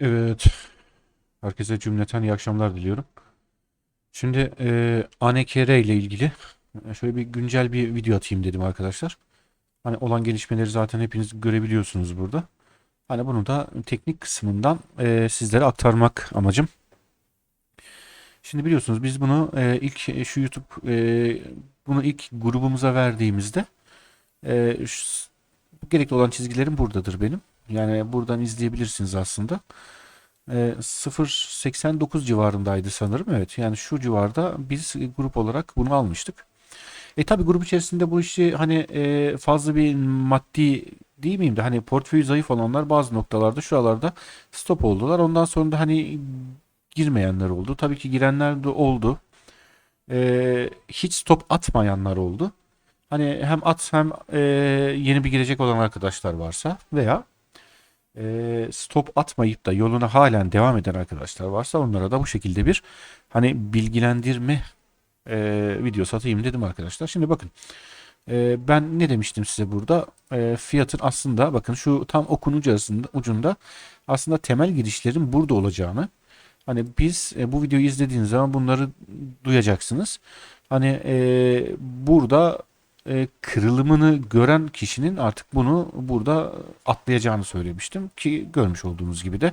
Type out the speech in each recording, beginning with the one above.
Evet. Herkese cümleten iyi akşamlar diliyorum. Şimdi e, ANKR ile ilgili e, şöyle bir güncel bir video atayım dedim arkadaşlar. Hani olan gelişmeleri zaten hepiniz görebiliyorsunuz burada. Hani bunu da teknik kısmından e, sizlere aktarmak amacım. Şimdi biliyorsunuz biz bunu e, ilk e, şu YouTube e, bunu ilk grubumuza verdiğimizde e, şu- gerekli olan çizgilerim buradadır benim. Yani buradan izleyebilirsiniz aslında. E, 0.89 civarındaydı sanırım. Evet yani şu civarda biz grup olarak bunu almıştık. E tabi grup içerisinde bu işi hani e, fazla bir maddi değil miyim de hani portföyü zayıf olanlar bazı noktalarda şuralarda stop oldular. Ondan sonra da hani girmeyenler oldu. Tabii ki girenler de oldu. E, hiç stop atmayanlar oldu. Hani hem at hem e, yeni bir girecek olan arkadaşlar varsa veya e, stop atmayıp da yoluna halen devam eden arkadaşlar varsa onlara da bu şekilde bir hani bilgilendirme e, videosu atayım dedim arkadaşlar. Şimdi bakın e, ben ne demiştim size burada E, fiyatın aslında bakın şu tam okun ucunda, ucunda aslında temel girişlerin burada olacağını hani biz e, bu videoyu izlediğiniz zaman bunları duyacaksınız. Hani e, burada e, kırılımını gören kişinin artık bunu burada atlayacağını söylemiştim ki görmüş olduğunuz gibi de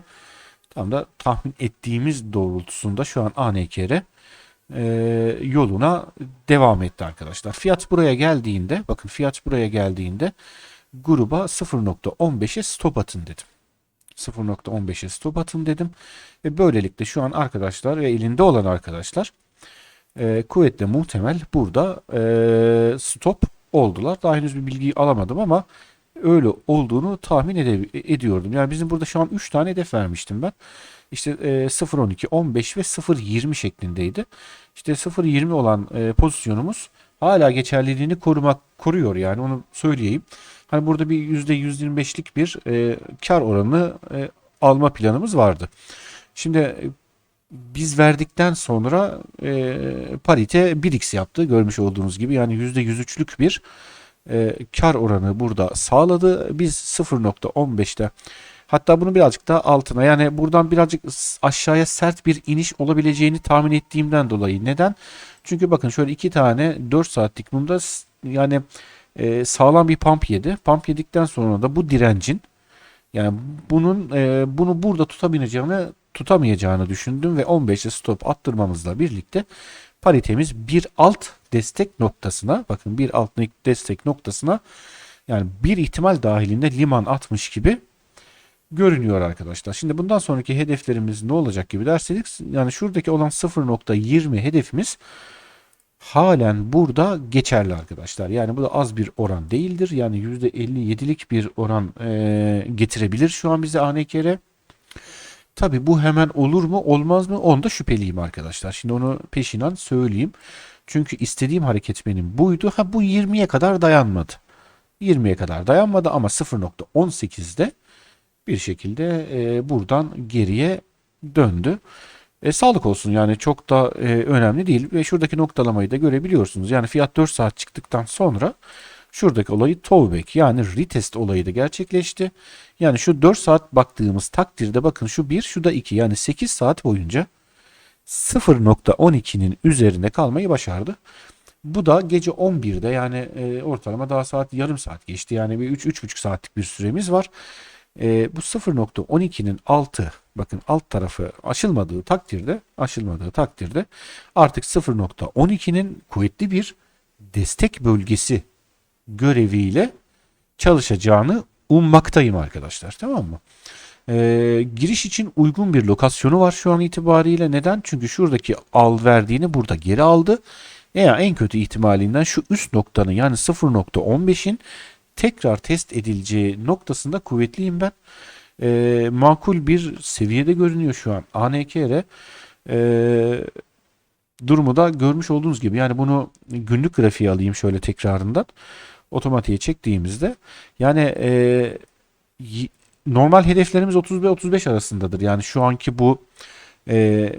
tam da tahmin ettiğimiz doğrultusunda şu an ANKR e, yoluna devam etti arkadaşlar. Fiyat buraya geldiğinde bakın fiyat buraya geldiğinde gruba 0.15'e stop atın dedim. 0.15'e stop atın dedim. Ve böylelikle şu an arkadaşlar ve elinde olan arkadaşlar e, kuvvetle muhtemel burada e, stop oldular. Daha henüz bir bilgiyi alamadım ama öyle olduğunu tahmin ede- ediyordum. Yani bizim burada şu an 3 tane hedef vermiştim ben. İşte e, 0.12, 15 ve 0.20 şeklindeydi. İşte 0.20 olan e, pozisyonumuz hala geçerliliğini korumak koruyor yani onu söyleyeyim. Hani burada bir %125'lik bir e, kar oranı e, alma planımız vardı. Şimdi biz verdikten sonra e, parite 1x yaptı görmüş olduğunuz gibi yani %103'lük bir e, kar oranı burada sağladı. Biz 0.15'te hatta bunu birazcık daha altına yani buradan birazcık aşağıya sert bir iniş olabileceğini tahmin ettiğimden dolayı. Neden? Çünkü bakın şöyle iki tane 4 saatlik bunda s- yani e, sağlam bir pump yedi. Pump yedikten sonra da bu direncin yani bunun e, bunu burada tutabileceğini tutamayacağını düşündüm ve 15'e stop attırmamızla birlikte paritemiz bir alt destek noktasına bakın bir alt destek noktasına yani bir ihtimal dahilinde liman atmış gibi görünüyor arkadaşlar. Şimdi bundan sonraki hedeflerimiz ne olacak gibi derseniz yani şuradaki olan 0.20 hedefimiz halen burada geçerli arkadaşlar. Yani bu da az bir oran değildir. Yani %57'lik bir oran e, getirebilir şu an bize ANKR. Tabi bu hemen olur mu olmaz mı onda şüpheliyim arkadaşlar. Şimdi onu peşinden söyleyeyim. Çünkü istediğim hareket benim buydu. Ha bu 20'ye kadar dayanmadı. 20'ye kadar dayanmadı ama 0.18'de bir şekilde e, buradan geriye döndü. E, sağlık olsun yani çok da e, önemli değil ve şuradaki noktalamayı da görebiliyorsunuz. Yani fiyat 4 saat çıktıktan sonra şuradaki olayı towback yani retest olayı da gerçekleşti. Yani şu 4 saat baktığımız takdirde bakın şu 1 şu da 2 yani 8 saat boyunca 0.12'nin üzerinde kalmayı başardı. Bu da gece 11'de yani e, ortalama daha saat yarım saat geçti. Yani bir 3-3,5 saatlik bir süremiz var. E, bu 0.12'nin altı bakın alt tarafı aşılmadığı takdirde aşılmadığı takdirde artık 0.12'nin kuvvetli bir destek bölgesi göreviyle çalışacağını ummaktayım arkadaşlar tamam mı? Ee, giriş için uygun bir lokasyonu var şu an itibariyle. Neden? Çünkü şuradaki al verdiğini burada geri aldı. Veya en kötü ihtimalinden şu üst noktanın yani 0.15'in tekrar test edileceği noktasında kuvvetliyim ben. Ee, makul bir seviyede görünüyor şu an. ANKR ee, durumu da görmüş olduğunuz gibi. Yani bunu günlük grafiğe alayım şöyle tekrarından. Otomatiğe çektiğimizde yani y- normal hedeflerimiz 30 ve 35 arasındadır. Yani şu anki bu e,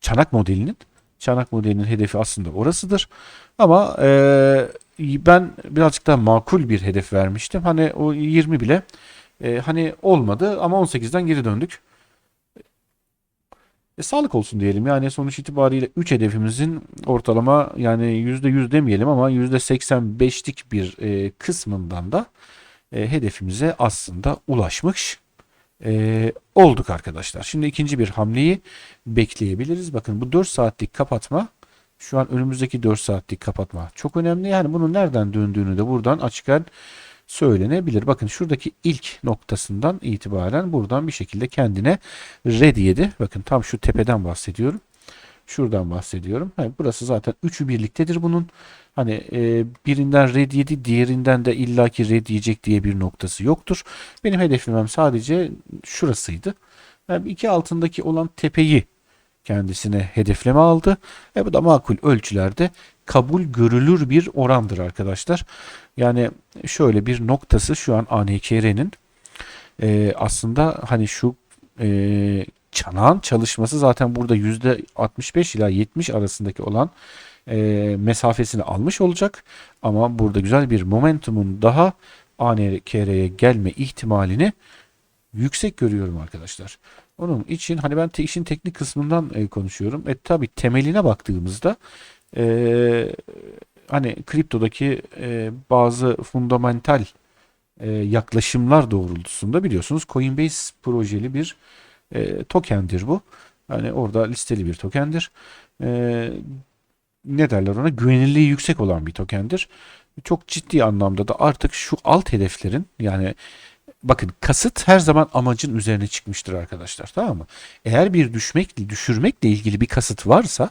çanak modelinin çanak modelinin hedefi aslında orasıdır. Ama e, ben birazcık daha makul bir hedef vermiştim. Hani o 20 bile e, hani olmadı ama 18'den geri döndük. E, sağlık olsun diyelim. Yani sonuç itibariyle 3 hedefimizin ortalama yani %100 demeyelim ama %85'lik bir e, kısmından da e, hedefimize aslında ulaşmış e, olduk arkadaşlar. Şimdi ikinci bir hamleyi bekleyebiliriz. Bakın bu 4 saatlik kapatma şu an önümüzdeki 4 saatlik kapatma çok önemli. Yani bunun nereden döndüğünü de buradan açıkça söylenebilir. Bakın şuradaki ilk noktasından itibaren buradan bir şekilde kendine red yedi. Bakın tam şu tepeden bahsediyorum. Şuradan bahsediyorum. Yani burası zaten üçü birliktedir bunun. Hani e, birinden red yedi, diğerinden de illaki red yiyecek diye bir noktası yoktur. Benim hedeflemem sadece şurasıydı. Yani iki altındaki olan tepeyi kendisine hedefleme aldı. E bu da makul ölçülerde kabul görülür bir orandır arkadaşlar. Yani şöyle bir noktası şu an ANKR'nin e, aslında hani şu e, çanağın çalışması zaten burada %65 ila 70 arasındaki olan e, mesafesini almış olacak. Ama burada güzel bir momentumun daha ANKR'ye gelme ihtimalini yüksek görüyorum arkadaşlar. Onun için hani ben te- işin teknik kısmından e, konuşuyorum. E tabi temeline baktığımızda e, hani kriptodaki e, bazı fundamental e, yaklaşımlar doğrultusunda biliyorsunuz Coinbase projeli bir e, tokendir bu. Yani orada listeli bir tokendir. E, ne derler ona? Güvenilirliği yüksek olan bir tokendir. Çok ciddi anlamda da artık şu alt hedeflerin yani bakın kasıt her zaman amacın üzerine çıkmıştır arkadaşlar tamam mı? Eğer bir düşmek düşürmekle ilgili bir kasıt varsa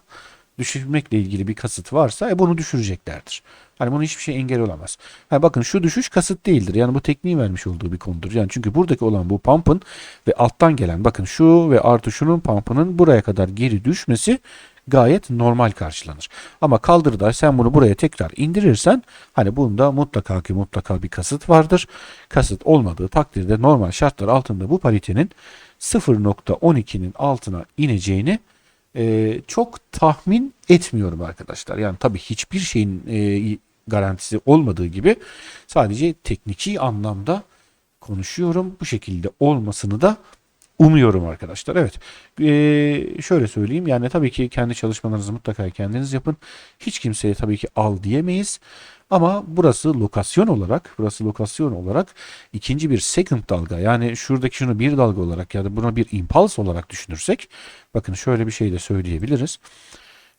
düşürmekle ilgili bir kasıt varsa e bunu düşüreceklerdir. Hani bunu hiçbir şey engel olamaz. Ha bakın şu düşüş kasıt değildir. Yani bu tekniği vermiş olduğu bir konudur. Yani çünkü buradaki olan bu pump'ın ve alttan gelen bakın şu ve artı şunun pump'ının buraya kadar geri düşmesi gayet normal karşılanır. Ama kaldırıda sen bunu buraya tekrar indirirsen hani bunda mutlaka ki mutlaka bir kasıt vardır. Kasıt olmadığı takdirde normal şartlar altında bu paritenin 0.12'nin altına ineceğini e, çok tahmin etmiyorum arkadaşlar. Yani tabii hiçbir şeyin e, garantisi olmadığı gibi sadece tekniki anlamda konuşuyorum. Bu şekilde olmasını da umuyorum arkadaşlar. Evet. Ee, şöyle söyleyeyim. Yani tabii ki kendi çalışmalarınızı mutlaka kendiniz yapın. Hiç kimseye tabii ki al diyemeyiz. Ama burası lokasyon olarak, burası lokasyon olarak ikinci bir second dalga yani şuradaki şunu bir dalga olarak ya da buna bir impulse olarak düşünürsek bakın şöyle bir şey de söyleyebiliriz.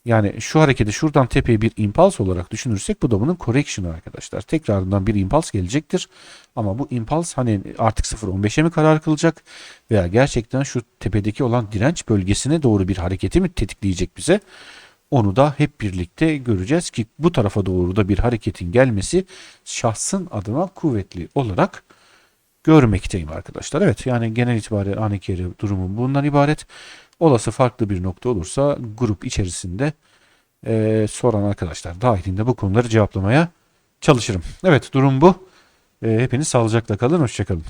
Yani şu hareketi şuradan tepeye bir impulse olarak düşünürsek bu da bunun correction'ı arkadaşlar. Tekrarından bir impulse gelecektir. Ama bu impulse hani artık 0.15'e mi karar kılacak veya gerçekten şu tepedeki olan direnç bölgesine doğru bir hareketi mi tetikleyecek bize? Onu da hep birlikte göreceğiz ki bu tarafa doğru da bir hareketin gelmesi şahsın adına kuvvetli olarak görmekteyim arkadaşlar. Evet yani genel itibariyle Anikeri durumu bundan ibaret. Olası farklı bir nokta olursa grup içerisinde eee, soran arkadaşlar dahilinde bu konuları cevaplamaya çalışırım. Evet durum bu. Eee, hepiniz sağlıcakla kalın. Hoşçakalın.